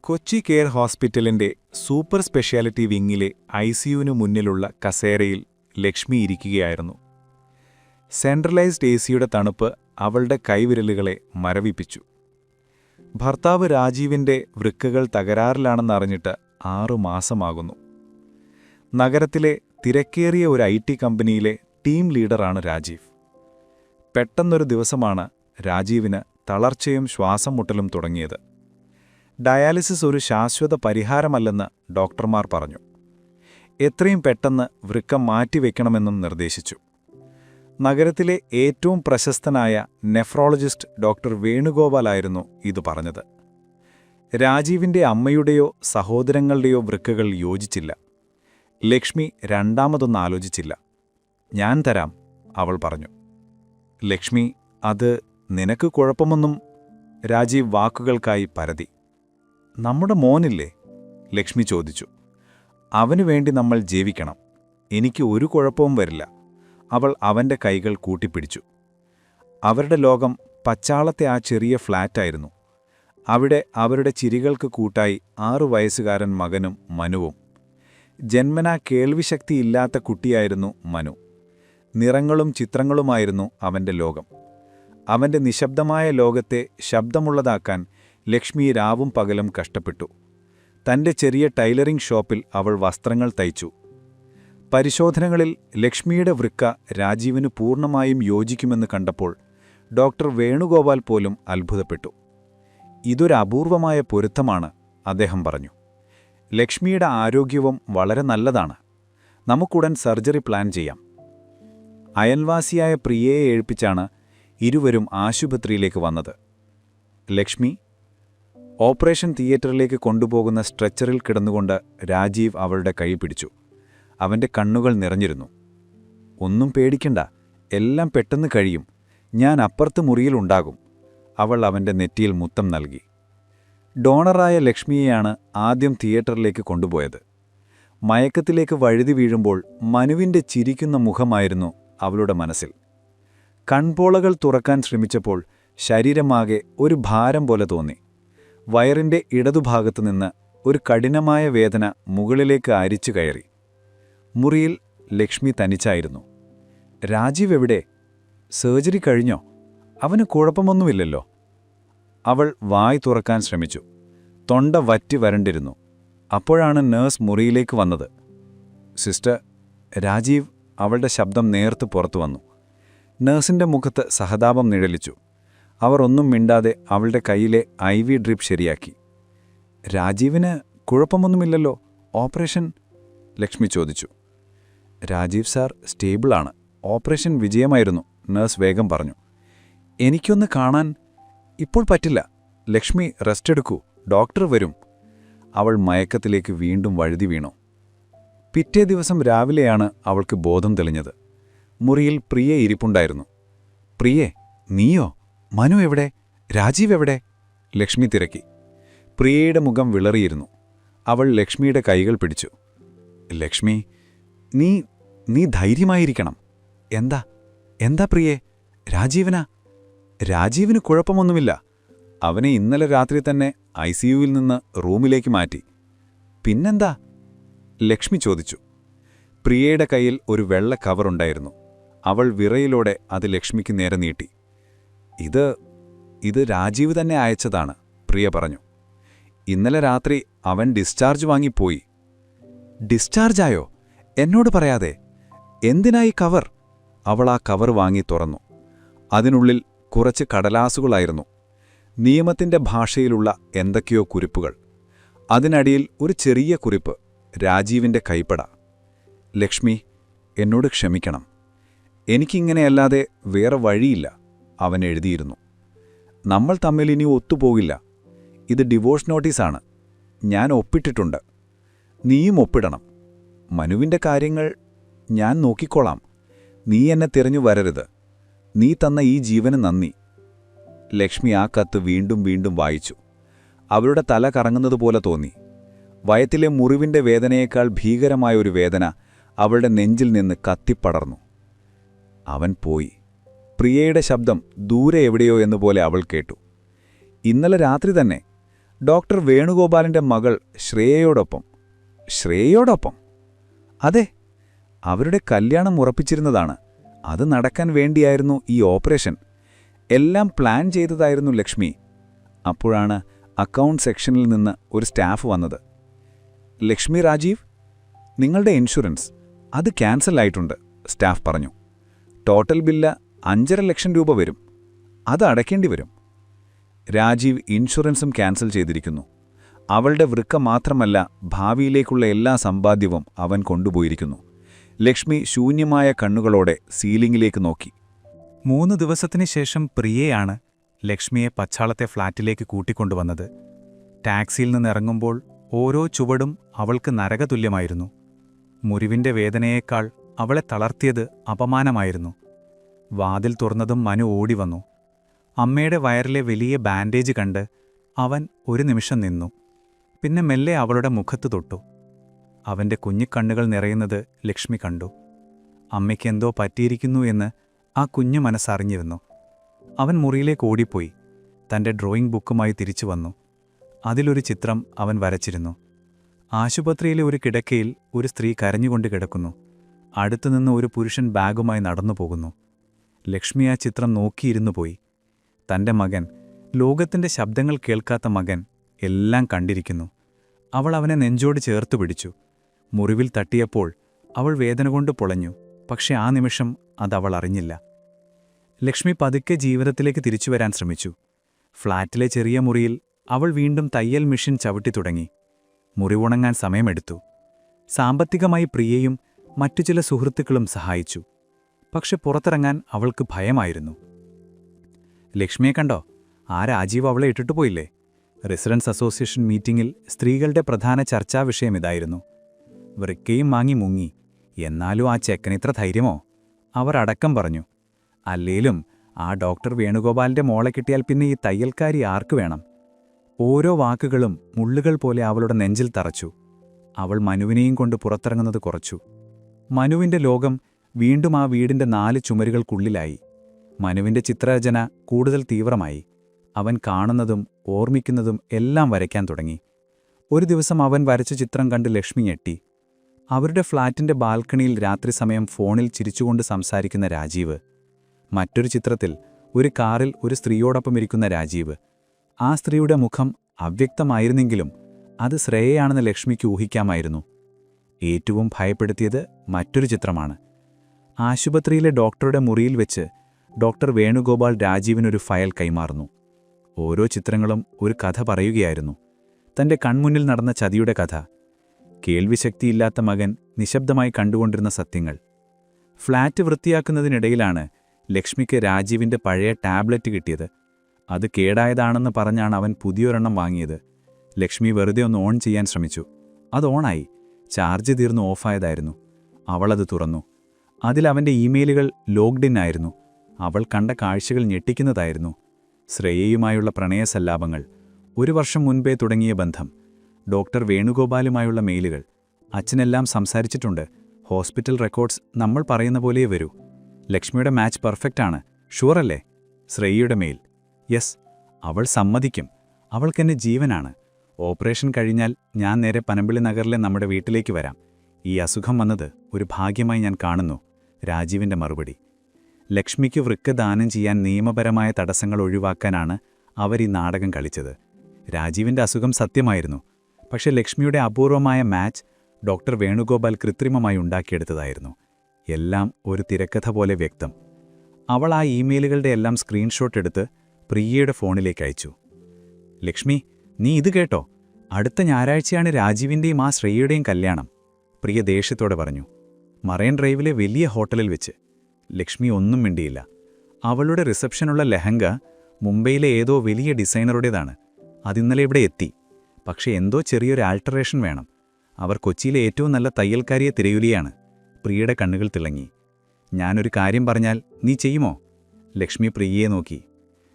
Kochi care ഹോസ്പിറ്റലിന്റെ super speciality വിങ്ങിലെ ഐ സിയുവിനു മുന്നിലുള്ള കസേരയിൽ ലക്ഷ്മി ഇരിക്കുകയായിരുന്നു. സെൻട്രലൈസ്ഡ് എ സിയുടെ തണുപ്പ് അവളുടെ കൈവിരലുകളെ മരവിപ്പിച്ചു. ഭർത്താവ് രാജീവിന്റെ വൃക്കകൾ തകരാറിലാണെന്നറിഞ്ഞിട്ട് ആറു മാസമാകുന്നു. നഗരത്തിലെ തിരക്കേറിയ ഒരു ഐ ടി കമ്പനിയിലെ ടീം ലീഡറാണ് രാജീവ്. പെട്ടെന്നൊരു ദിവസമാണ് രാജീവിന് തളർച്ചയും ശ്വാസം മുട്ടലും തുടങ്ങിയത്. ഡയാലിസിസ് ഒരു ശാശ്വത പരിഹാരമല്ലെന്ന് ഡോക്ടർമാർ പറഞ്ഞു. എത്രയും പെട്ടെന്ന് വൃക്കം മാറ്റിവെക്കണമെന്നും നിർദ്ദേശിച്ചു. നഗരത്തിലെ ഏറ്റവും പ്രശസ്തനായ നെഫ്രോളജിസ്റ്റ് ഡോക്ടർ വേണുഗോപാലായിരുന്നു ഇത് പറഞ്ഞത്. രാജീവിന്റെ അമ്മയുടെയോ സഹോദരങ്ങളുടെയോ വൃക്കകൾ യോജിച്ചില്ല. ലക്ഷ്മി രണ്ടാമതൊന്നും ആലോചിച്ചില്ല. ഞാൻ തരാം അവൾ പറഞ്ഞു. ലക്ഷ്മി അത് നിനക്ക് കുഴപ്പമൊന്നും രാജീവ് വാക്കുകൾക്കായി പരതി. നമ്മുടെ മോനില്ലേ? ലക്ഷ്മി ചോദിച്ചു. അവനു വേണ്ടി നമ്മൾ ജീവിക്കണം. എനിക്ക് ഒരു കുഴപ്പവും വരില്ല. അവൾ അവന്റെ കൈകൾ കൂട്ടിപ്പിടിച്ചു. അവരുടെ ലോകം പച്ചാളത്തെ ആ ചെറിയ ഫ്ലാറ്റായിരുന്നു. അവിടെ അവരുടെ ചിരികൾക്ക് കൂട്ടായി ആറു വയസ്സുകാരൻ മകനും മനുവും. ജന്മനാ കേൾവിശക്തിയില്ലാത്ത കുട്ടിയായിരുന്നു മനു. നിറങ്ങളും ചിത്രങ്ങളുമായിരുന്നു അവന്റെ ലോകം. അവന്റെ നിശബ്ദമായ ലോകത്തെ ശബ്ദമുള്ളതാക്കാൻ ലക്ഷ്മി രാവും പകലും കഷ്ടപ്പെട്ടു. തന്റെ ചെറിയ ടൈലറിംഗ് ഷോപ്പിൽ അവൾ വസ്ത്രങ്ങൾ തയ്ച്ചു. പരിശോധനകളിൽ ലക്ഷ്മിയുടെ വൃക്ക രാജീവിന് പൂർണമായും യോജിക്കുമെന്ന് കണ്ടപ്പോൾ ഡോക്ടർ വേണുഗോപാൽ പോലും അത്ഭുതപ്പെട്ടു. ഇതൊരു അപൂർവമായ പൊരുത്തമാണ് അദ്ദേഹം പറഞ്ഞു. ലക്ഷ്മിയുടെ ആരോഗ്യവും വളരെ നല്ലതാണ്. നമുക്കുടൻ സർജറി പ്ലാൻ ചെയ്യാം. അയൽവാസിയായ പ്രിയയെ ഏൽപ്പിച്ചാണ് ഇരുവരും ആശുപത്രിയിലേക്ക് വന്നത്. ലക്ഷ്മി ഓപ്പറേഷൻ തിയേറ്ററിലേക്ക് കൊണ്ടുപോകുന്ന സ്ട്രെച്ചറിൽ കിടന്നുകൊണ്ട് രാജീവ് അവളുടെ കൈ പിടിച്ചു. അവന്റെ കണ്ണുകൾ നിറഞ്ഞിരുന്നു. ഒന്നും പേടിക്കണ്ട. എല്ലാം പെട്ടെന്ന് കഴിയും. ഞാൻ അപ്പുറത്ത് മുറിയിലുണ്ടാകും അവൾ അവന്റെ നെറ്റിയിൽ മുത്തം നൽകി. ഡോണറായ ലക്ഷ്മിയെയാണ് ആദ്യം തിയേറ്ററിലേക്ക് കൊണ്ടുപോയത്. മയക്കത്തിലേക്ക് വഴുതി വീഴുമ്പോൾ മനുവിന്റെ ചിരിക്കുന്ന മുഖമായിരുന്നു അവളുടെ മനസ്സിൽ. കൺപോളകൾ തുറക്കാൻ ശ്രമിച്ചപ്പോൾ ശരീരമാകെ ഒരു ഭാരം പോലെ തോന്നി. വയറിന്റെ ഇടതുഭാഗത്തു നിന്ന് ഒരു കഠിനമായ വേദന മുകളിലേക്ക് അരിച്ചു കയറി. മുറിയിൽ ലക്ഷ്മി തനിച്ചായിരുന്നു. രാജീവ് എവിടെ? സർജറി കഴിഞ്ഞോ? അവന് കുഴപ്പമൊന്നുമില്ലല്ലോ. അവൾ വായ് തുറക്കാൻ ശ്രമിച്ചു. തൊണ്ട വറ്റി വരണ്ടിരുന്നു. അപ്പോഴാണ് നേഴ്സ് മുറിയിലേക്ക് വന്നത്. സിസ്റ്റർ രാജീവ് അവളുടെ ശബ്ദം നേർത്ത് പുറത്തു വന്നു. നേഴ്സിന്റെ മുഖത്ത് സഹതാപം നിഴലിച്ചു. അവർ ഒന്നും മിണ്ടാതെ അവളുടെ കയ്യിലെ ഐ വി ഡ്രിപ്പ് ശരിയാക്കി. രാജീവിന് കുഴപ്പമൊന്നുമില്ലല്ലോ ഓപ്പറേഷൻ? ലക്ഷ്മി ചോദിച്ചു. രാജീവ് സാർ സ്റ്റേബിളാണ് ഓപ്പറേഷൻ വിജയമായിരുന്നു നഴ്സ് വേഗം പറഞ്ഞു. എനിക്കൊന്ന് കാണാൻ ഇപ്പോൾ പറ്റില്ല ലക്ഷ്മി റെസ്റ്റ് എടുക്കൂ ഡോക്ടർ വരും. അവൾ മയക്കത്തിലേക്ക് വീണ്ടും വഴുതി വീണു. പിറ്റേ ദിവസം രാവിലെയാണ് അവൾക്ക് ബോധം തെളിഞ്ഞത്. മുറിയിൽ പ്രിയ ഇരിപ്പുണ്ടായിരുന്നു. പ്രിയേ നീയോ? മനു എവിടെ? രാജീവ് എവിടെ? ലക്ഷ്മി തിരക്കി. പ്രിയയുടെ മുഖം വിളറിയിരുന്നു. അവൾ ലക്ഷ്മിയുടെ കൈകൾ പിടിച്ചു. ലക്ഷ്മി നീ നീ ധൈര്യമായിരിക്കണം. എന്താ? എന്താ പ്രിയേ? രാജീവനാ? രാജീവിന് കുഴപ്പമൊന്നുമില്ല. അവനെ ഇന്നലെ രാത്രി തന്നെ ഐ സിയുവിൽ നിന്ന് റൂമിലേക്ക് മാറ്റി. പിന്നെന്താ? ലക്ഷ്മി ചോദിച്ചു. പ്രിയയുടെ കയ്യിൽ ഒരു വെള്ള കവറുണ്ടായിരുന്നു. അവൾ വിറയിലോടെ അത് ലക്ഷ്മിക്ക് നേരെ നീട്ടി. ഇത് ഇത് രാജീവ് തന്നെ അയച്ചതാണ് പ്രിയ പറഞ്ഞു. ഇന്നലെ രാത്രി അവൻ ഡിസ്ചാർജ് വാങ്ങിപ്പോയി ഡിസ്ചാർജായോ? എന്നോട് പറയാതെ എന്തിനായി കവർ? അവൾ ആ കവർ വാങ്ങി തുറന്നു. അതിനുള്ളിൽ കുറച്ച് കടലാസുകളായിരുന്നു. നിയമത്തിന്റെ ഭാഷയിലുള്ള എന്തൊക്കെയോ കുറിപ്പുകൾ. അതിനടിയിൽ ഒരു ചെറിയ കുറിപ്പ് രാജീവിന്റെ കൈപ്പട. ലക്ഷ്മി എന്നോട് ക്ഷമിക്കണം. എനിക്കിങ്ങനെയല്ലാതെ വേറെ വഴിയില്ല. അവൻ എഴുതിയിരുന്നു. നമ്മൾ തമ്മിൽ ഇനി ഒത്തുപോകില്ല. ഇത് ഡിവോഴ്സ് നോട്ടീസാണ്. ഞാൻ ഒപ്പിട്ടിട്ടുണ്ട്. നീയും ഒപ്പിടണം. മനുവിന്റെ കാര്യങ്ങൾ ഞാൻ നോക്കിക്കോളാം. നീ എന്നെ തിരഞ്ഞു വരരുത്. നീ തന്ന ഈ ജീവന് നന്ദി. ലക്ഷ്മി ആ കത്ത് വീണ്ടും വീണ്ടും വായിച്ചു. അവരുടെ തല കറങ്ങുന്നതുപോലെ തോന്നി. വയത്തിലെ മുറിവിന്റെ വേദനയേക്കാൾ ഭീകരമായ ഒരു വേദന അവളുടെ നെഞ്ചിൽ നിന്ന് കത്തിപ്പടർന്നു. അവൻ പോയി. പ്രിയയുടെ ശബ്ദം ദൂരെ എവിടെയോ എന്നുപോലെ അവൾ കേട്ടു. ഇന്നലെ രാത്രി തന്നെ ഡോക്ടർ വേണുഗോപാലിന്റെ മകൾ ശ്രേയയോടൊപ്പം ശ്രേയയോടൊപ്പം? അതെ അവരുടെ കല്യാണം ഉറപ്പിച്ചിരുന്നതാണ്. അത് നടക്കാൻ വേണ്ടിയായിരുന്നു ഈ ഓപ്പറേഷൻ. എല്ലാം പ്ലാൻ ചെയ്തതായിരുന്നു ലക്ഷ്മി. അപ്പോഴാണ് അക്കൗണ്ട് സെക്ഷനിൽ നിന്ന് ഒരു സ്റ്റാഫ് വന്നത്. ലക്ഷ്മി രാജീവ് നിങ്ങളുടെ ഇൻഷുറൻസ് അത് ക്യാൻസൽ ആയിട്ടുണ്ട് സ്റ്റാഫ് പറഞ്ഞു. ടോട്ടൽ ബില്ല് അഞ്ചര ലക്ഷം രൂപ വരും. അത് അടയ്ക്കേണ്ടി വരും. രാജീവ് ഇൻഷുറൻസും ക്യാൻസൽ ചെയ്തിരിക്കുന്നു. അവളുടെ വൃക്ക മാത്രമല്ല ഭാവിയിലേക്കുള്ള എല്ലാ സമ്പാദ്യവും അവൻ കൊണ്ടുപോയിരിക്കുന്നു. ലക്ഷ്മി ശൂന്യമായ കണ്ണുകളോടെ സീലിംഗിലേക്ക് നോക്കി. മൂന്ന് ദിവസത്തിന് ശേഷം പ്രിയയാണ് ലക്ഷ്മിയെ പച്ചാളത്തെ ഫ്ളാറ്റിലേക്ക് കൂട്ടിക്കൊണ്ടുവന്നത്. ടാക്സിയിൽ നിന്നിറങ്ങുമ്പോൾ ഓരോ ചുവടും അവൾക്ക് നരകതുല്യമായിരുന്നു. മുറിവിന്റെ വേദനയേക്കാൾ അവളെ തളർത്തിയത് അപമാനമായിരുന്നു. വാതിൽ തുറന്നതും മനു ഓടി വന്നു. അമ്മയുടെ വയറിലെ വലിയ ബാൻഡേജ് കണ്ട് അവൻ ഒരു നിമിഷം നിന്നു. പിന്നെ മെല്ലെ അവളുടെ മുഖത്ത് തൊട്ടു. അവന്റെ കുഞ്ഞിക്കണ്ണുകൾ നിറയുന്നത് ലക്ഷ്മി കണ്ടു. അമ്മയ്ക്കെന്തോ പറ്റിയിരിക്കുന്നു എന്ന് ആ കുഞ്ഞു മനസ്സറിഞ്ഞിരുന്നു. അവൻ മുറിയിലേക്ക് ഓടിപ്പോയി. തന്റെ ഡ്രോയിംഗ് ബുക്കുമായി തിരിച്ചു വന്നു. അതിലൊരു ചിത്രം അവൻ വരച്ചിരുന്നു. ആശുപത്രിയിലെ ഒരു കിടക്കയിൽ ഒരു സ്ത്രീ കരഞ്ഞുകൊണ്ട് കിടക്കുന്നു. അടുത്തുനിന്ന് ഒരു പുരുഷൻ ബാഗുമായി നടന്നു പോകുന്നു ലക്ഷ്മി ആ ചിത്രം നോക്കിയിരുന്നു പോയി. തന്റെ മകൻ ലോകത്തിന്റെ ശബ്ദങ്ങൾ കേൾക്കാത്ത മകൻ എല്ലാം കണ്ടിരിക്കുന്നു. അവൾ അവനെ നെഞ്ചോട് ചേർത്തു പിടിച്ചു. മുറിവിൽ തട്ടിയപ്പോൾ അവൾ വേദന കൊണ്ട് പൊളഞ്ഞു പക്ഷെ ആ നിമിഷം അതവൾ അറിഞ്ഞില്ല. ലക്ഷ്മി പതുക്കെ ജീവിതത്തിലേക്ക് തിരിച്ചു വരാൻ ശ്രമിച്ചു. ഫ്ളാറ്റിലെ ചെറിയ മുറിയിൽ അവൾ വീണ്ടും തയ്യൽ മെഷീൻ ചവിട്ടി തുടങ്ങി. മുറിവുണങ്ങാൻ സമയമെടുത്തു. സാമ്പത്തികമായി പ്രിയയും മറ്റു ചില സുഹൃത്തുക്കളും സഹായിച്ചു. പക്ഷെ പുറത്തിറങ്ങാൻ അവൾക്ക് ഭയമായിരുന്നു. ലക്ഷ്മിയെ കണ്ടോ? ആ രാജീവ് അവളെ ഇട്ടിട്ട് പോയില്ലേ? റെസിഡൻസ് അസോസിയേഷൻ മീറ്റിംഗിൽ സ്ത്രീകളുടെ പ്രധാന ചർച്ചാ വിഷയം ഇതായിരുന്നു. വൃക്കയും വാങ്ങി മുങ്ങി. എന്നാലും ആ ചെക്കനിത്ര ധൈര്യമോ? അവർ അടക്കം പറഞ്ഞു. അല്ലേലും ആ ഡോക്ടർ വേണുഗോപാലിന്റെ മോളെ കിട്ടിയാൽ പിന്നെ ഈ തയ്യൽക്കാരി ആർക്ക് വേണം? ഓരോ വാക്കുകളും മുള്ളുകൾ പോലെ അവളുടെ നെഞ്ചിൽ തറച്ചു. അവൾ മനുവിനെയും കൊണ്ട് പുറത്തിറങ്ങുന്നത് കുറച്ചു. മനുവിന്റെ ലോകം വീണ്ടും ആ വീടിന്റെ നാല് ചുമരുകൾക്കുള്ളിലായി. മനുവിന്റെ ചിത്രരചന കൂടുതൽ തീവ്രമായി. അവൻ കാണുന്നതും ഓർമ്മിക്കുന്നതും എല്ലാം വരയ്ക്കാൻ തുടങ്ങി. ഒരു ദിവസം അവൻ വരച്ച ചിത്രം കണ്ട് ലക്ഷ്മി ഞെട്ടി. അവരുടെ ഫ്ളാറ്റിന്റെ ബാൽക്കണിയിൽ രാത്രി സമയം ഫോണിൽ ചിരിച്ചുകൊണ്ട് സംസാരിക്കുന്ന രാജീവ്. മറ്റൊരു ചിത്രത്തിൽ ഒരു കാറിൽ ഒരു സ്ത്രീയോടൊപ്പം ഇരിക്കുന്ന രാജീവ്. ആ സ്ത്രീയുടെ മുഖം അവ്യക്തമായിരുന്നെങ്കിലും അത് ശ്രേയയാണെന്ന് ലക്ഷ്മിക്ക് ഊഹിക്കാമായിരുന്നു. ഏറ്റവും ഭയപ്പെടുത്തിയത് മറ്റൊരു ചിത്രമാണ്. ആശുപത്രിയിലെ ഡോക്ടറുടെ മുറിയിൽ വെച്ച് ഡോക്ടർ വേണുഗോപാൽ രാജീവിനൊരു ഫയൽ കൈമാറുന്നു. ഓരോ ചിത്രങ്ങളും ഒരു കഥ പറയുകയായിരുന്നു. തന്റെ കൺമുന്നിൽ നടന്ന ചതിയുടെ കഥ. കേൾവിശക്തിയില്ലാത്ത മകൻ നിശബ്ദമായി കണ്ടുകൊണ്ടിരുന്ന സത്യങ്ങൾ. ഫ്ലാറ്റ് വൃത്തിയാക്കുന്നതിനിടയിലാണ് ലക്ഷ്മിക്ക് രാജീവിന്റെ പഴയ ടാബ്ലറ്റ് കിട്ടിയത്. അത് കേടായതാണെന്ന് പറഞ്ഞാണ് അവൻ പുതിയൊരെണ്ണം വാങ്ങിയത്. ലക്ഷ്മി വെറുതെ ഒന്ന് ഓൺ ചെയ്യാൻ ശ്രമിച്ചു. അത് ഓണായി. ചാർജ് തീർന്ന് ഓഫായതായിരുന്നു. അവളത് തുറന്നു. അതിൽ അവന്റെ ഇമെയിലുകൾ ലോഗ്ഡിൻ ആയിരുന്നു. അവൾ കണ്ട കാഴ്ചകൾ ഞെട്ടിക്കുന്നതായിരുന്നു. ശ്രേയയുമായുള്ള പ്രണയസല്ലാപങ്ങൾ ഒരു വർഷം മുൻപേ തുടങ്ങിയ ബന്ധം ഡോക്ടർ വേണുഗോപാലുമായുള്ള മെയിലുകൾ അച്ഛനെല്ലാം സംസാരിച്ചിട്ടുണ്ട് ഹോസ്പിറ്റൽ റെക്കോർഡ്സ് നമ്മൾ പറയുന്ന പോലെയേ വരൂ. ലക്ഷ്മിയുടെ മാച്ച് പെർഫെക്റ്റ് ആണ് ഷുവറല്ലേ? ശ്രേയയുടെ മെയിൽ യെസ് അവൾ സമ്മതിക്കും അവൾക്കെന്നെ ജീവനാണ്. ഓപ്പറേഷൻ കഴിഞ്ഞാൽ ഞാൻ നേരെ പനമ്പിളി നഗറിലെ നമ്മുടെ വീട്ടിലേക്ക് വരാം. ഈ അസുഖം വന്നത് ഒരു ഭാഗ്യമായി ഞാൻ കാണുന്നു. രാജീവിന്റെ മറുപടി. ലക്ഷ്മിക്ക് വൃക്ക ദാനം ചെയ്യാൻ നിയമപരമായ തടസ്സങ്ങൾ ഒഴിവാക്കാനാണ് അവർ ഈ നാടകം കളിച്ചത്. രാജീവിന്റെ അസുഖം സത്യമായിരുന്നു. പക്ഷേ ലക്ഷ്മിയുടെ അപൂർവമായ മാച്ച് ഡോക്ടർ വേണുഗോപാൽ കൃത്രിമമായി ഉണ്ടാക്കിയെടുത്തതായിരുന്നു. എല്ലാം ഒരു തിരക്കഥ പോലെ വ്യക്തം. അവൾ ആ ഇമെയിലുകളുടെ എല്ലാം സ്ക്രീൻഷോട്ട് എടുത്ത് പ്രിയയുടെ ഫോണിലേക്ക് അയച്ചു. ലക്ഷ്മി നീ ഇത് കേട്ടോ. അടുത്ത ഞായറാഴ്ചയാണ് രാജീവിന്റെയും ആ ശ്രേയയുടെയും കല്യാണം പ്രിയ ദേഷ്യത്തോടെ പറഞ്ഞു. മറൈൻ ഡ്രൈവിലെ വലിയ ഹോട്ടലിൽ വെച്ച്. ലക്ഷ്മി ഒന്നും മിണ്ടിയില്ല. അവളുടെ റിസപ്ഷനുള്ള ലെഹങ്ക മുംബൈയിലെ ഏതോ വലിയ ഡിസൈനറുടേതാണ്. അതിന്നലെ ഇവിടെ എത്തി. പക്ഷേ എന്തോ ചെറിയൊരു ആൾട്ടറേഷൻ വേണം. അവർ കൊച്ചിയിലെ ഏറ്റവും നല്ല തയ്യൽക്കാരിയെ തിരയുലിയാണ്. പ്രിയയുടെ കണ്ണുകൾ തിളങ്ങി. ഞാനൊരു കാര്യം പറഞ്ഞാൽ നീ ചെയ്യുമോ? ലക്ഷ്മി പ്രിയയെ നോക്കി.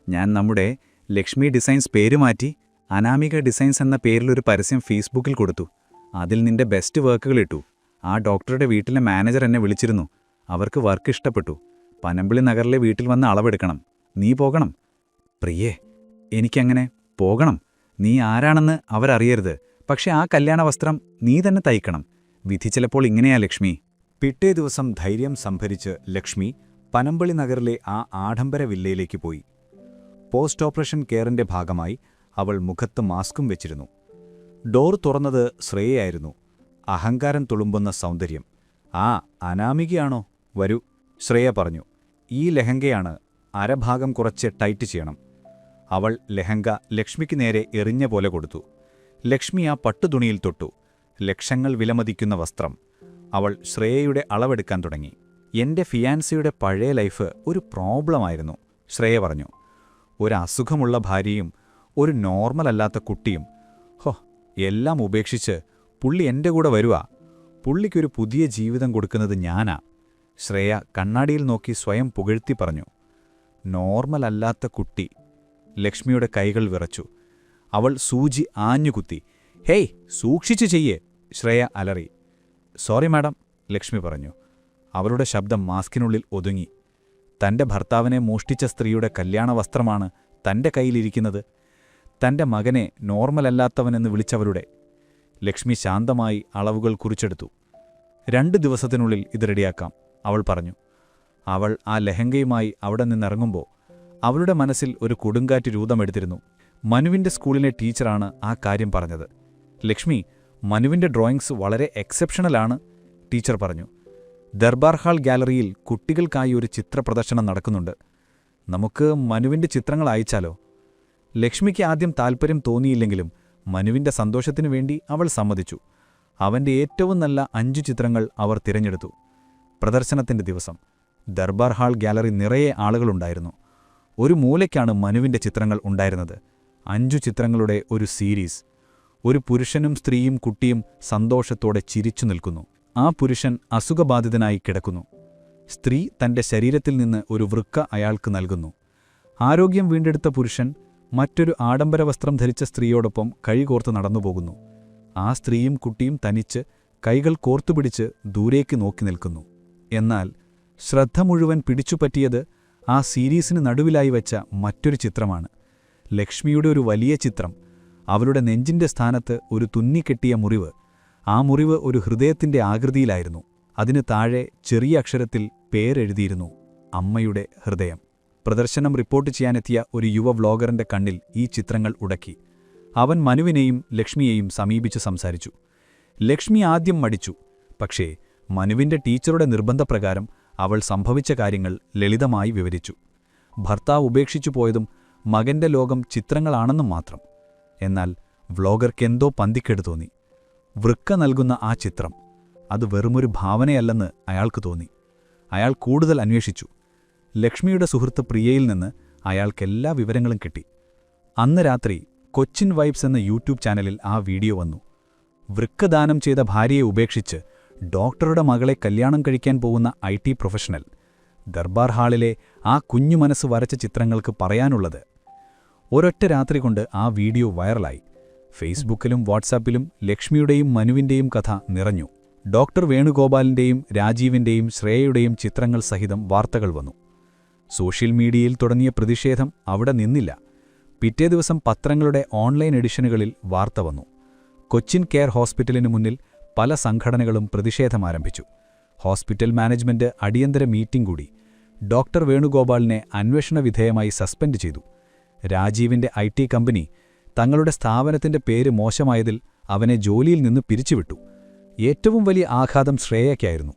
ഞാൻ നമ്മുടെ ലക്ഷ്മി ഡിസൈൻസ് പേര് മാറ്റി അനാമിക ഡിസൈൻസ് എന്ന പേരിലൊരു പരസ്യം ഫേസ്ബുക്കിൽ കൊടുത്തു. അതിൽ നിന്റെ ബെസ്റ്റ് വർക്കുകൾ ഇട്ടു. ആ ഡോക്ടറുടെ വീട്ടിലെ മാനേജർ എന്നെ വിളിച്ചിരുന്നു. അവർക്ക് വർക്ക് ഇഷ്ടപ്പെട്ടു. പനമ്പിളി നഗറിലെ വീട്ടിൽ വന്ന് അളവെടുക്കണം. നീ പോകണം? പ്രിയേ എനിക്കങ്ങനെ പോകണം. നീ ആരാണെന്ന് അവരറിയരുത്. പക്ഷെ ആ കല്യാണ വസ്ത്രം നീ തന്നെ തയ്ക്കണം. വിധി ചിലപ്പോൾ ഇങ്ങനെയാ ലക്ഷ്മി. പിറ്റേ ദിവസം ധൈര്യം സംഭരിച്ച് ലക്ഷ്മി പനമ്പിളി നഗറിലെ ആ ആഡംബര വില്ലയിലേക്ക് പോയി. പോസ്റ്റ് ഓപ്പറേഷൻ കെയറിന്റെ ഭാഗമായി അവൾ മുഖത്ത് മാസ്കും വെച്ചിരുന്നു. ഡോർ തുറന്നത് ശ്രേയയായിരുന്നു. അഹങ്കാരം തുളുമ്പുന്ന സൗന്ദര്യം. ആ അനാമികയാണോ? വരൂ. ശ്രേയ പറഞ്ഞു. ഈ ലഹങ്കയാണ് അരഭാഗം കുറച്ച് ടൈറ്റ് ചെയ്യണം. അവൾ ലഹങ്ക ലക്ഷ്മിക്ക് നേരെ എറിഞ്ഞ പോലെ കൊടുത്തു. ലക്ഷ്മി ആ പട്ടുതുണിയിൽ തൊട്ടു. ലക്ഷങ്ങൾ വിലമതിക്കുന്ന വസ്ത്രം. അവൾ ശ്രേയയുടെ അളവെടുക്കാൻ തുടങ്ങി. എന്റെ ഫിയാൻസിയുടെ പഴയ ലൈഫ് ഒരു പ്രോബ്ലമായിരുന്നു ശ്രേയ പറഞ്ഞു. ഒരു അസുഖമുള്ള ഭാര്യയും ഒരു നോർമൽ അല്ലാത്ത കുട്ടിയും. ഹോ എല്ലാം ഉപേക്ഷിച്ച് പുള്ളി എന്റെ കൂടെ വരുവാ. പുള്ളിക്കൊരു പുതിയ ജീവിതം കൊടുക്കുന്നത് ഞാനാ. ശ്രേയ കണ്ണാടിയിൽ നോക്കി സ്വയം പുകഴ്ത്തി പറഞ്ഞു. നോർമൽ അല്ലാത്ത കുട്ടി. ലക്ഷ്മിയുടെ കൈകൾ വിറച്ചു. അവൾ സൂചി ആഞ്ഞുകുത്തി. ഹേയ് സൂക്ഷിച്ചു ചെയ്യേ. ശ്രേയ അലറി. സോറി മാഡം ലക്ഷ്മി പറഞ്ഞു. അവളുടെ ശബ്ദം മാസ്കിനുള്ളിൽ ഒതുങ്ങി. തന്റെ ഭർത്താവിനെ മോഷ്ടിച്ച സ്ത്രീയുടെ കല്യാണ വസ്ത്രമാണ് തന്റെ കയ്യിലിരിക്കുന്നത്. തന്റെ മകനെ നോർമലല്ലാത്തവനെന്ന് വിളിച്ചവരുടെ ലക്ഷ്മി ശാന്തമായി അളവുകൾ കുറിച്ചെടുത്തു. രണ്ട് ദിവസത്തിനുള്ളിൽ ഇത് റെഡിയാക്കാം അവൾ പറഞ്ഞു. അവൾ ആ ലഹങ്കയുമായി അവിടെ നിന്നിറങ്ങുമ്പോൾ അവളുടെ മനസ്സിൽ ഒരു കൊടുങ്കാറ്റ് രൂപമെടുത്തിരുന്നു മനുവിന്റെ സ്കൂളിലെ ടീച്ചറാണ് ആ കാര്യം പറഞ്ഞത്. ലക്ഷ്മി മനുവിന്റെ ഡ്രോയിങ്സ് വളരെ എക്സെപ്ഷണലാണ് ടീച്ചർ പറഞ്ഞു. ദർബാർ ഹാൾ ഗാലറിയിൽ കുട്ടികൾക്കായി ഒരു ചിത്രപ്രദർശനം നടക്കുന്നുണ്ട്. നമുക്ക് മനുവിന്റെ ചിത്രങ്ങൾ അയച്ചാലോ? ലക്ഷ്മിക്ക് ആദ്യം താൽപ്പര്യം തോന്നിയില്ലെങ്കിലും മനുവിന്റെ സന്തോഷത്തിനു വേണ്ടി അവൾ സമ്മതിച്ചു. അവന്റെ ഏറ്റവും നല്ല അഞ്ചു ചിത്രങ്ങൾ അവർ തിരഞ്ഞെടുത്തു. പ്രദർശനത്തിന്റെ ദിവസം. ദർബാർ ഹാൾ ഗാലറി നിറയെ ആളുകളുണ്ടായിരുന്നു. ഒരു മൂലയ്ക്കാണ് മനുവിന്റെ ചിത്രങ്ങൾ ഉണ്ടായിരുന്നത്. അഞ്ചു ചിത്രങ്ങളുടെ ഒരു സീരീസ്. ഒരു പുരുഷനും സ്ത്രീയും കുട്ടിയും സന്തോഷത്തോടെ ചിരിച്ചു നിൽക്കുന്നു. ആ പുരുഷൻ അസുഖബാധിതനായി കിടക്കുന്നു. സ്ത്രീ തന്റെ ശരീരത്തിൽ നിന്ന് ഒരു വൃക്ക അയാൾക്ക് നൽകുന്നു. ആരോഗ്യം വീണ്ടെടുത്ത പുരുഷൻ മറ്റൊരു ആഡംബര വസ്ത്രം ധരിച്ച സ്ത്രീയോടൊപ്പം കൈകോർത്ത് നടന്നുപോകുന്നു. ആ സ്ത്രീയും കുട്ടിയും തനിച്ച് കൈകൾ കോർത്തുപിടിച്ച് ദൂരേക്ക് നോക്കി നിൽക്കുന്നു. എന്നാൽ ശ്രദ്ധ മുഴുവൻ പിടിച്ചുപറ്റിയത് ആ സീരീസിന് നടുവിലായി വെച്ച മറ്റൊരു ചിത്രമാണ്. ലക്ഷ്മിയുടെ ഒരു വലിയ ചിത്രം. അവരുടെ നെഞ്ചിന്റെ സ്ഥാനത്ത് ഒരു തുന്നിക്കെട്ടിയ മുറിവ്. ആ മുറിവ് ഒരു ഹൃദയത്തിന്റെ ആകൃതിയിലായിരുന്നു. അതിന് താഴെ ചെറിയ അക്ഷരത്തിൽ പേരെഴുതിയിരുന്നു. അമ്മയുടെ ഹൃദയം. പ്രദർശനം റിപ്പോർട്ട് ചെയ്യാനെത്തിയ ഒരു യുവ വ്ലോഗറിന്റെ കണ്ണിൽ ഈ ചിത്രങ്ങൾ ഉടക്കി. അവൻ മനുവിനെയും ലക്ഷ്മിയെയും സമീപിച്ച് സംസാരിച്ചു. ലക്ഷ്മി ആദ്യം മടിച്ചു. പക്ഷേ മനുവിന്റെ ടീച്ചറുടെ നിർബന്ധപ്രകാരം അവൾ സംഭവിച്ച കാര്യങ്ങൾ ലളിതമായി വിവരിച്ചു. ഭർത്താവ് ഉപേക്ഷിച്ചു പോയതും മകന്റെ ലോകം ചിത്രങ്ങളാണെന്നും മാത്രം. എന്നാൽ വ്ലോഗർക്കെന്തോ പന്തിക്കെടു തോന്നി. വൃക്ക നൽകുന്ന ആ ചിത്രം അത് വെറുമൊരു ഭാവനയല്ലെന്ന് അയാൾക്ക് തോന്നി. അയാൾ കൂടുതൽ അന്വേഷിച്ചു. ലക്ഷ്മിയുടെ സുഹൃത്ത് പ്രിയയിൽ നിന്ന് അയാൾക്കെല്ലാ വിവരങ്ങളും കിട്ടി. അന്ന് രാത്രി കൊച്ചിൻ വൈബ്സ് എന്ന യൂട്യൂബ് ചാനലിൽ ആ വീഡിയോ വന്നു. വൃക്കദാനം ചെയ്ത ഭാര്യയെ ഉപേക്ഷിച്ച് ഡോക്ടറുടെ മകളെ കല്യാണം കഴിക്കാൻ പോകുന്ന ഐ ടി പ്രൊഫഷണൽ ദർബാർ ഹാളിലെ ആ കുഞ്ഞു മനസ്സ് വരച്ച ചിത്രങ്ങൾക്ക് പറയാനുള്ളത്. ഒരൊറ്റ രാത്രി കൊണ്ട് ആ വീഡിയോ വൈറലായി. ഫേസ്ബുക്കിലും വാട്സാപ്പിലും ലക്ഷ്മിയുടെയും മനുവിന്റെയും കഥ നിറഞ്ഞു. ഡോക്ടർ വേണുഗോപാലിന്റെയും രാജീവിന്റെയും ശ്രേയയുടെയും ചിത്രങ്ങൾ സഹിതം വാർത്തകൾ വന്നു. സോഷ്യൽ മീഡിയയിൽ തുടങ്ങിയ പ്രതിഷേധം അവിടെ നിന്നില്ല. പിറ്റേ ദിവസം പത്രങ്ങളുടെ ഓൺലൈൻ എഡിഷനുകളിൽ വാർത്ത വന്നു. കൊച്ചിൻ കെയർ ഹോസ്പിറ്റലിനു മുന്നിൽ പല സംഘടനകളും പ്രതിഷേധമാരംഭിച്ചു ഹോസ്പിറ്റൽ മാനേജ്മെന്റ് അടിയന്തര മീറ്റിംഗ് കൂടി. ഡോക്ടർ വേണുഗോപാലിനെ അന്വേഷണ വിധേയമായി സസ്പെൻഡ് ചെയ്തു. രാജീവിന്റെ ഐ ടി കമ്പനി തങ്ങളുടെ സ്ഥാപനത്തിന്റെ പേര് മോശമായതിൽ അവനെ ജോലിയിൽ നിന്ന് പിരിച്ചുവിട്ടു. ഏറ്റവും വലിയ ആഘാതം ശ്രേയയ്ക്കായിരുന്നു.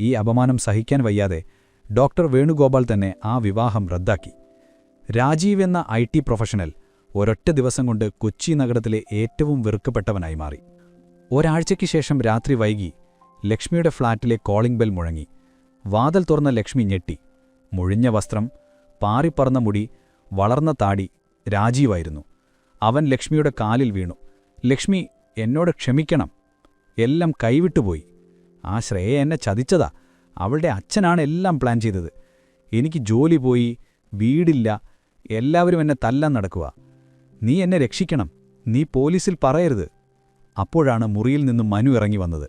ഈ അപമാനം സഹിക്കാൻ വയ്യാതെ ഡോക്ടർ വേണുഗോപാൽ തന്നെ ആ വിവാഹം റദ്ദാക്കി. രാജീവ് എന്ന ഐ ടി പ്രൊഫഷണൽ ഒരൊറ്റ ദിവസം കൊണ്ട് കൊച്ചി നഗരത്തിലെ ഏറ്റവും വെറുക്കപ്പെട്ടവനായി മാറി. ഒരാഴ്ചയ്ക്ക് ശേഷം രാത്രി വൈകി ലക്ഷ്മിയുടെ ഫ്ളാറ്റിലെ കോളിംഗ് ബെൽ മുഴങ്ങി. വാതൽ തുറന്ന ലക്ഷ്മി ഞെട്ടി. മുഴിഞ്ഞ വസ്ത്രം പാറിപ്പറന്ന മുടി വളർന്ന താടി രാജീവായിരുന്നു. അവൻ ലക്ഷ്മിയുടെ കാലിൽ വീണു. ലക്ഷ്മി എന്നോട് ക്ഷമിക്കണം. എല്ലാം കൈവിട്ടുപോയി. ആ ശ്രേയ എന്നെ ചതിച്ചതാ. അവളുടെ അച്ഛനാണ് എല്ലാം പ്ലാൻ ചെയ്തത്. എനിക്ക് ജോലി പോയി വീടില്ല എല്ലാവരും എന്നെ തല്ലാൻ നടക്കുക. നീ എന്നെ രക്ഷിക്കണം നീ പോലീസിൽ പറയരുത്. അപ്പോഴാണ് മുറിയിൽ നിന്നും മനു ഇറങ്ങി വന്നത്.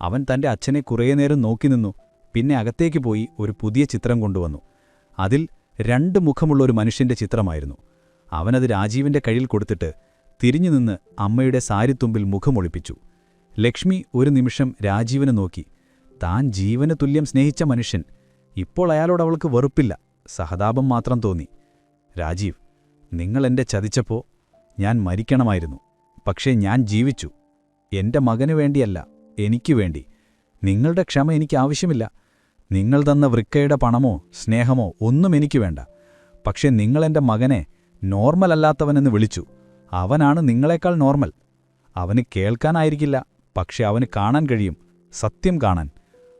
അവൻ തന്റെ അച്ഛനെ കുറേ നേരം നോക്കി നിന്നു പിന്നെ അകത്തേക്ക് പോയി ഒരു പുതിയ ചിത്രം കൊണ്ടുവന്നു. അതിൽ രണ്ട് മുഖമുള്ള ഒരു മനുഷ്യന്റെ ചിത്രമായിരുന്നു. അവനത് രാജീവിന്റെ കയ്യിൽ കൊടുത്തിട്ട് തിരിഞ്ഞു നിന്ന് അമ്മയുടെ സാരിത്തുമ്പിൽ മുഖമൊളിപ്പിച്ചു. ലക്ഷ്മി ഒരു നിമിഷം രാജീവനെ നോക്കി താൻ ജീവന് തുല്യം സ്നേഹിച്ച മനുഷ്യൻ. ഇപ്പോൾ അയാളോട് അവൾക്ക് വെറുപ്പില്ല. സഹതാപം മാത്രം തോന്നി. രാജീവ് നിങ്ങൾ എന്റെ ചതിച്ചപ്പോ ഞാൻ മരിക്കണമായിരുന്നു. പക്ഷേ ഞാൻ ജീവിച്ചു. എന്റെ മകനു വേണ്ടിയല്ല എനിക്കു വേണ്ടി. നിങ്ങളുടെ ക്ഷമ എനിക്ക് ആവശ്യമില്ല. നിങ്ങൾ തന്ന വൃക്കയുടെ പണമോ സ്നേഹമോ ഒന്നും എനിക്ക് വേണ്ട. പക്ഷേ നിങ്ങളെന്റെ മകനെ നോർമൽ അല്ലാത്തവനെന്ന് വിളിച്ചു. അവനാണ് നിങ്ങളെക്കാൾ നോർമൽ. അവന് കേൾക്കാനായിരിക്കില്ല പക്ഷെ അവന് കാണാൻ കഴിയും. സത്യം കാണാൻ.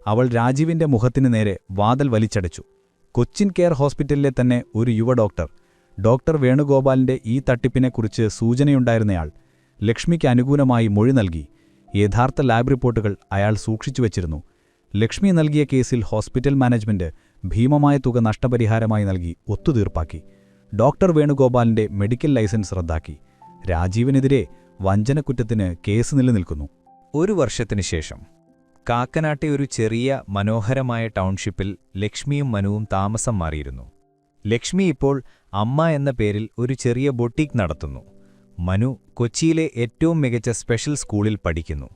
അവൾ രാജീവിന്റെ മുഖത്തിനു നേരെ വാതൽ വലിച്ചടച്ചു. കൊച്ചിൻ കെയർ ഹോസ്പിറ്റലിലെ തന്നെ ഒരു യുവ ഡോക്ടർ. ഡോക്ടർ വേണുഗോപാലിന്റെ ഈ തട്ടിപ്പിനെക്കുറിച്ച് സൂചനയുണ്ടായിരുന്നയാൾ ലക്ഷ്മിക്ക് അനുകൂലമായി മൊഴി നൽകി. യഥാർത്ഥ ലാബ് റിപ്പോർട്ടുകൾ അയാൾ സൂക്ഷിച്ചു വച്ചിരുന്നു. ലക്ഷ്മി നൽകിയ കേസിൽ ഹോസ്പിറ്റൽ മാനേജ്മെന്റ് ഭീമമായ തുക നഷ്ടപരിഹാരമായി നൽകി ഒത്തുതീർപ്പാക്കി. ഡോക്ടർ വേണുഗോപാലിന്റെ മെഡിക്കൽ ലൈസൻസ് റദ്ദാക്കി. രാജീവിനെതിരെ വഞ്ചനക്കുറ്റത്തിന് കേസ് നിലനിൽക്കുന്നു. ഒരു വർഷത്തിനു ശേഷം കാക്കനാട്ടെ ഒരു ചെറിയ മനോഹരമായ ടൗൺഷിപ്പിൽ ലക്ഷ്മിയും മനുവും താമസം മാറിയിരുന്നു. ലക്ഷ്മി ഇപ്പോൾ അമ്മ എന്ന പേരിൽ ഒരു ചെറിയ ബൊട്ടീക്ക് നടത്തുന്നു. മനു കൊച്ചിയിലെ ഏറ്റവും മികച്ച സ്പെഷ്യൽ സ്കൂളിൽ പഠിക്കുന്നു.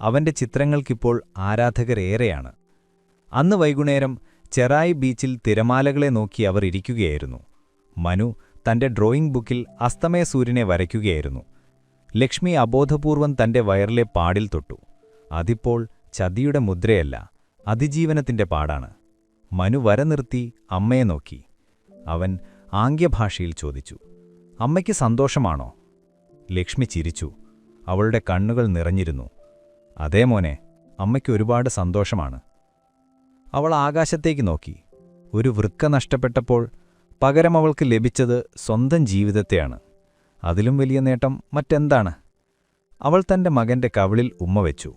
അവന്റെ ചിത്രങ്ങൾക്കിപ്പോൾ ആരാധകരേറെയാണ് അന്ന് വൈകുന്നേരം ചെറായി ബീച്ചിൽ തിരമാലകളെ നോക്കി അവർ ഇരിക്കുകയായിരുന്നു. മനു തന്റെ ഡ്രോയിംഗ് ബുക്കിൽ അസ്തമയ സൂര്യനെ വരയ്ക്കുകയായിരുന്നു. ലക്ഷ്മി അബോധപൂർവം തന്റെ വയറിലെ പാടിൽ തൊട്ടു. അതിപ്പോൾ ചതിയുടെ മുദ്രയല്ല അതിജീവനത്തിന്റെ പാടാണ്. മനു വര നിർത്തി അമ്മയെ നോക്കി. അവൻ ആംഗ്യഭാഷയിൽ ചോദിച്ചു അമ്മയ്ക്ക് സന്തോഷമാണോ? ലക്ഷ്മി ചിരിച്ചു. അവളുടെ കണ്ണുകൾ നിറഞ്ഞിരുന്നു. അതേ മോനെ അമ്മയ്ക്ക് ഒരുപാട് സന്തോഷമാണ്. അവൾ ആകാശത്തേക്ക് നോക്കി. ഒരു വൃക്ക നഷ്ടപ്പെട്ടപ്പോൾ പകരം അവൾക്ക് ലഭിച്ചത് സ്വന്തം ജീവിതത്തെയാണ്. അതിലും വലിയ നേട്ടം മറ്റെന്താണ്? അവൾ തന്റെ മകന്റെ കവിളിൽ ഉമ്മ വെച്ചു.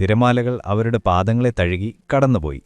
തിരമാലകൾ അവരുടെ പാദങ്ങളെ തഴുകി കടന്നുപോയി.